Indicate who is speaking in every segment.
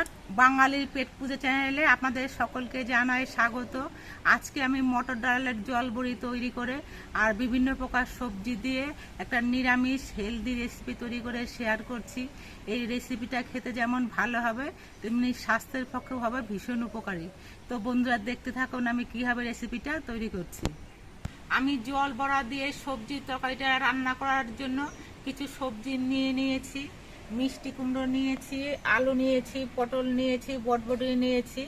Speaker 1: নমস্কার। বাঙালির পেট পুজো চ্যানেলে আপনাদের সকলকে জানাই স্বাগত। আজকে আমি মটর ডালের জল বড়ি তৈরি করে আর বিভিন্ন প্রকার সবজি দিয়ে একটা নিরামিষ হেলদি রেসিপি তৈরি করে শেয়ার করছি। এই রেসিপিটা খেতে যেমন ভালো হবে, তেমনি স্বাস্থ্যের পক্ষেও হবে ভীষণ উপকারী। তো বন্ধুরা, দেখতে থাকুন আমি কীভাবে রেসিপিটা তৈরি করছি। আমি জল বড়া দিয়ে সবজি তরকারিটা রান্না করার জন্য কিছু সবজি নিয়ে নিয়েছি। মিষ্টি কুমড়ো নিয়েছি, আলু নিয়েছি, পটল নিয়েছি, বটবটি নিয়েছি,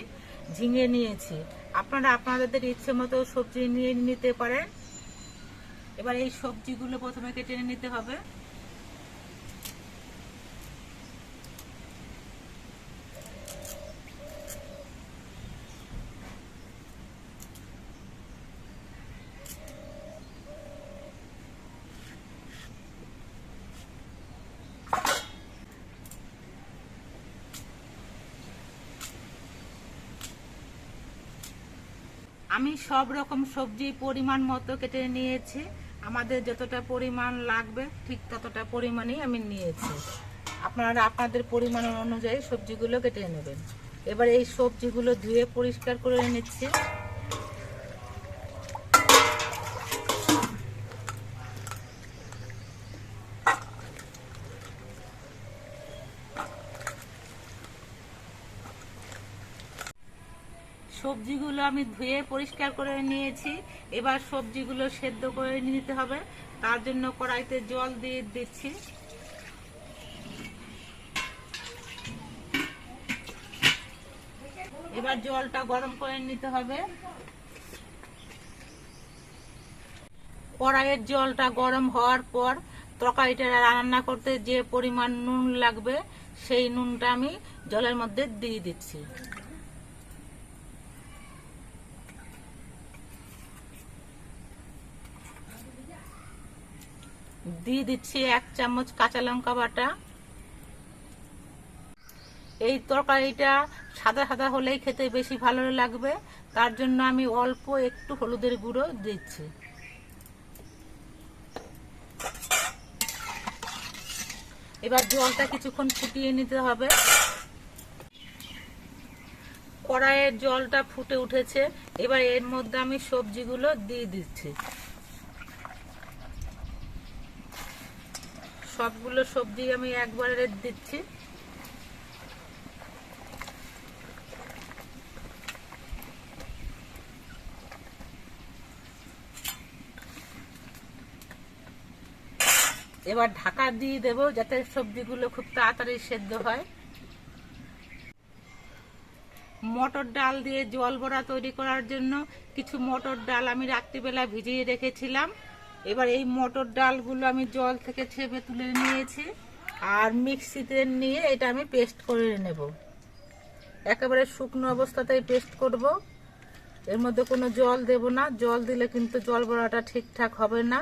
Speaker 1: ঝিঙে নিয়েছি। আপনারা আপনাদের ইচ্ছে মতো সবজি নিয়ে নিতে পারেন। এবার এই সবজিগুলো প্রথমে কেটে নিতে হবে। আমি সব রকম সবজি পরিমাণ মতো কেটে নিয়েছি। আমাদের যতটা পরিমাণ লাগবে, ঠিক ততটা পরিমাণেই আমি নিয়েছি। আপনারা আপনাদের পরিমাণ অনুযায়ী সবজিগুলো কেটে নেবেন। এবার এই সবজিগুলো ধুয়ে পরিষ্কার করে নিচ্ছি। সবজিগুলো আমি ধুয়ে পরিষ্কার করে নিয়েছি। এবার সবজিগুলো সেদ্ধ করে নিতে হবে। তার জন্য কড়াইতে জল দিয়ে দিচ্ছি। এবার জলটা গরম করে নিতে হবে। কড়াইয়ের জলটা গরম হওয়ার পর তরকারিটা রান্না করতে যে পরিমাণ নুন লাগবে, সেই নুনটা আমি জলের মধ্যে দিয়ে দিচ্ছি। দিয়ে দিচ্ছি এক চামচ কাঁচা লঙ্কা বাটা। এই তরকারিটা সাদা সাদা হলেই খেতে বেশি ভালো লাগবে। তার জন্য আমি অল্প একটু হলুদের গুঁড়ো দিচ্ছি। এবার জলটা কিছুক্ষণ ফুটিয়ে নিতে হবে। কড়াইয়ের জলটা ফুটে উঠেছে। এবার এর মধ্যে আমি সবজিগুলো দিয়ে দিচ্ছি। সবগুলো সবজি আমি একবারে দিচ্ছি। এবার ঢাকা দিয়ে দেব যাতে সবজিগুলো খুব তাড়াতাড়ি সেদ্ধ হয়। মটর ডাল দিয়ে জল বড়া তৈরি করার জন্য কিছু মটর ডাল আমি রাত্রিবেলা ভিজিয়ে রেখেছিলাম। এবার এই মটর ডালগুলো আমি জল থেকে ছেপে তুলে নিয়েছি আর মিক্সিতে নিয়ে এটা আমি পেস্ট করে নেব। একেবারে শুকনো অবস্থাতেই পেস্ট করব। এর মধ্যে কোনো জল দেব না। জল দিলে কিন্তু জল বড়াটা ঠিকঠাক হবে না।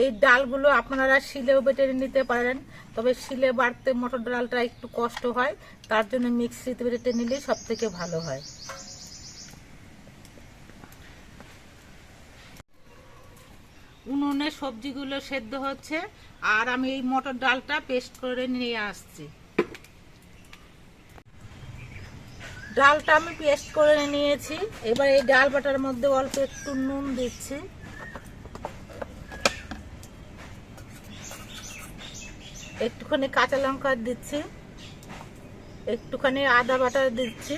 Speaker 1: এই ডালগুলো আপনারা শিলেও বেটে নিতে পারেন। তবে শিলে বাড়তে মটর ডালটা একটু কষ্ট হয়, তার জন্য মিক্সিতে বেটে নিলেই সব থেকে ভালো হয়। উনুনে সবজিগুলো সেদ্ধ হচ্ছে, আর আমি এই মটর ডালটা পেস্ট করে নিয়ে আসছি। ডালটা আমি পেস্ট করে নিয়েছি, এবার এই ডাল বাটার মধ্যে অল্প একটু নুন দিচ্ছি। একটুখানি কাঁচা লঙ্কা দিচ্ছি, একটুখানি আদা বাটা দিচ্ছি,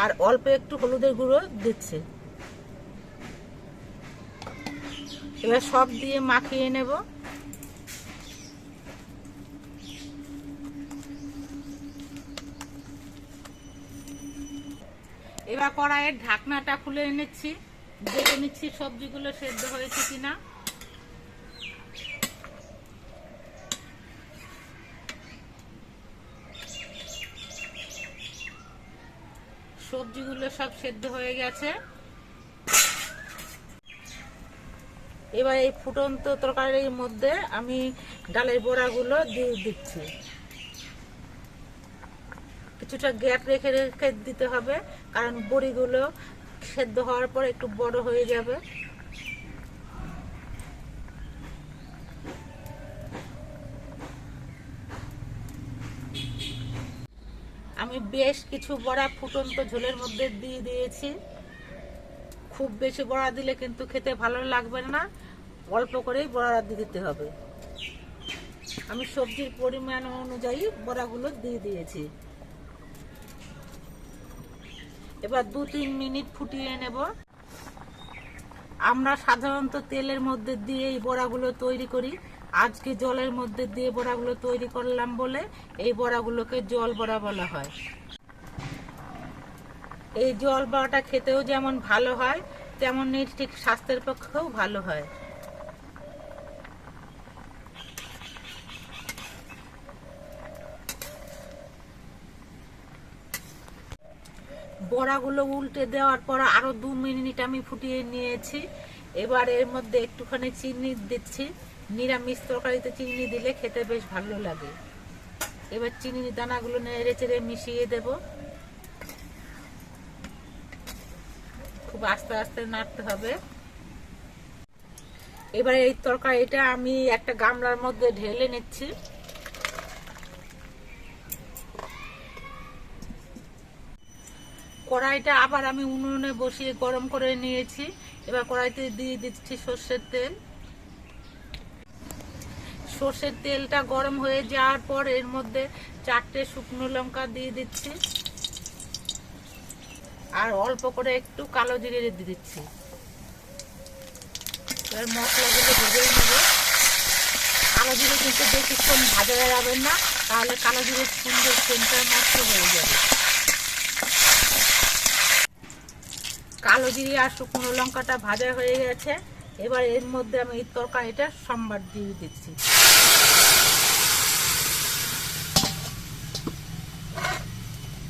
Speaker 1: আর অল্প একটু হলুদের গুঁড়ো দিচ্ছি। এবার সব দিয়ে মাখিয়ে নেব। এবার কড়াইয়ের ঢাকনাটা খুলে এনেছি। দেখে নিচ্ছি সবজিগুলো সেদ্ধ হয়েছে কিনা। সবজিগুলো সব সেদ্ধ হয়ে গেছে। এবার এই ফুটন্ত তরকারির মধ্যে আমি ডালের বড়াগুলো দিয়ে দিচ্ছি। কিছুটা গ্যাপ রেখে রেখে দিতে হবে, কারণ বড়িগুলো সেদ্ধ হওয়ার পর একটু বড় হয়ে যাবে। বেশ কিছু বড়া ফুটন্ত ঝোলের মধ্যে দিয়ে দিয়েছি। খুব বেশি বড়া দিলে কিন্তু খেতে ভালো লাগবে না। অল্প করেই বড়া দিয়ে দিতে হবে। আমি সবজির পরিমাণ অনুযায়ী বড়াগুলো দিয়ে দিয়েছি। এবার দু তিন মিনিট ফুটিয়ে নেব। আমরা সাধারণত তেলের মধ্যে দিয়ে এই বড়াগুলো তৈরি করি। আজকে জলের মধ্যে দিয়ে বড়াগুলো তৈরি করলাম বলে এই বড়াগুলোকে জল বড়া বলা হয়। এই জল বড়াটা খেতেও যেমন ভালো হয় তেমনই ঠিক স্বাস্থ্যের পক্ষেও ভালো হয়। বড়াগুলো উল্টে দেওয়ার পর আরও দু মিনিট আমি ফুটিয়ে নিয়েছি। এবার এর মধ্যে একটুখানি চিনি দিচ্ছি। নিরামিষ তরকারিতে চিনি দিলে খেতে বেশ ভালো লাগে। এবার চিনি দানাগুলো নেড়ে চেড়ে মিশিয়ে দেব। খুব আস্তে আস্তে নাড়তে হবে। এবার এই তরকারিটা আমি একটা গামলার মধ্যে ঢেলে নিচ্ছি। কড়াইটা আবার আমি উনুনে বসিয়ে গরম করে নিয়েছি। এবার কড়াইতে দিয়ে দিচ্ছি সর্ষের তেল। সর্ষের তেলটা গরম হয়ে যাওয়ার পর এর মধ্যে চারটে শুকনো লঙ্কা দিয়ে দিচ্ছি। আর অল্প করে একটু কালো জিরে দিয়ে দিচ্ছি। এবার মশলাগুলো ভেজে নেব। কালো জিরে কিন্তু বেশিক্ষণ ভাজা যাবে না, তাহলে কালো জিরে সুন্দর সেন্টার নষ্ট হয়ে যাবে। কালো জিরে আর শুকনো লঙ্কাটা ভাজা হয়ে গেছে। এবার এর মধ্যে আমি এই তরকারিটা সম্বার দিয়ে দিচ্ছি।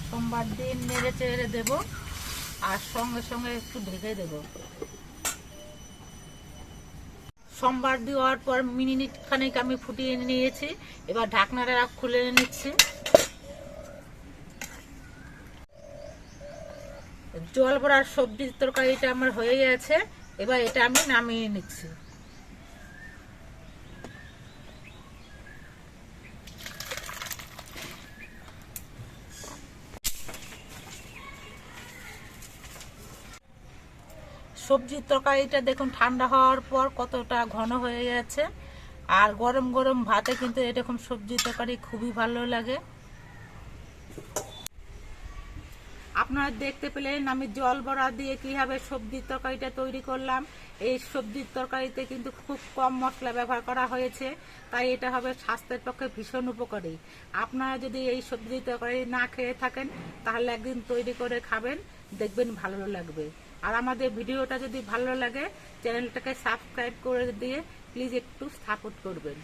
Speaker 1: সোমবার দিন নেড়ে চেড়ে দেবো। আর সঙ্গে সঙ্গে একটু ঢেকে দেব। সোমবার দেওয়ার পর মিনিট খানিক আমি ফুটিয়ে নিয়েছি। এবার ঢাকনাটা খুলে নিচ্ছি। জল ভরার সবজির তরকারিটা আমার হয়ে গেছে। এবার এটা আমি নামিয়ে নিচ্ছি। সবজির তরকারিটা দেখুন ঠান্ডা হওয়ার পর কতটা ঘন হয়ে গেছে। আর গরম গরম ভাতে কিন্তু এরকম সবজি তরকারি খুবই ভালো লাগে। আপনারা দেখতে পেলেন আমি জল বড়া দিয়ে কীভাবে সবজির তরকারিটা তৈরি করলাম। এই সবজির তরকারিতে কিন্তু খুব কম মশলা ব্যবহার করা হয়েছে, তাই এটা হবে স্বাস্থ্যের পক্ষে ভীষণ উপকারী। আপনারা যদি এই সবজির তরকারি না খেয়ে থাকেন, তাহলে একদিন তৈরি করে খাবেন, দেখবেন ভালো লাগবে। আর আমাদের ভিডিওটা যদি ভালো লাগে চ্যানেলটাকে সাবস্ক্রাইব করে দিয়ে প্লিজ একটু সাপোর্ট করবেন।